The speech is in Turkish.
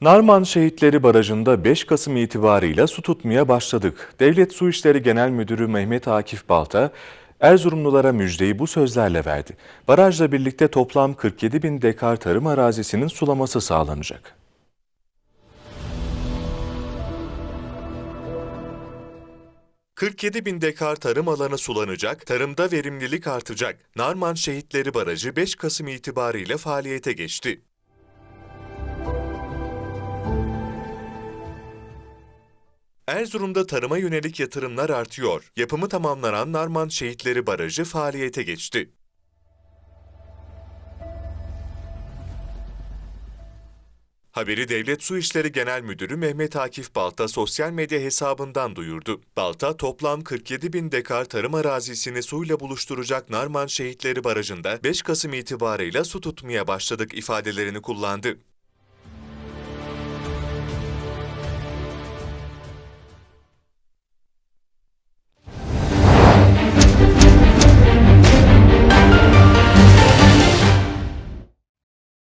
Narman Şehitleri Barajı'nda 5 Kasım itibarıyla su tutmaya başladık. Devlet Su İşleri Genel Müdürü Mehmet Akif Balta, Erzurumlulara müjdeyi bu sözlerle verdi. Barajla birlikte toplam 47 bin dekar tarım arazisinin sulaması sağlanacak. ...47 bin dekar tarım alanı sulanacak, tarımda verimlilik artacak. Narman Şehitleri Barajı 5 Kasım itibariyle faaliyete geçti. Erzurum'da tarıma yönelik yatırımlar artıyor. Yapımı tamamlanan Narman Şehitleri Barajı faaliyete geçti. Haberi Devlet Su İşleri Genel Müdürü Mehmet Akif Balta sosyal medya hesabından duyurdu. Balta toplam 47 bin dekar tarım arazisini suyla buluşturacak Narman Şehitleri Barajı'nda 5 Kasım itibarıyla su tutmaya başladık ifadelerini kullandı.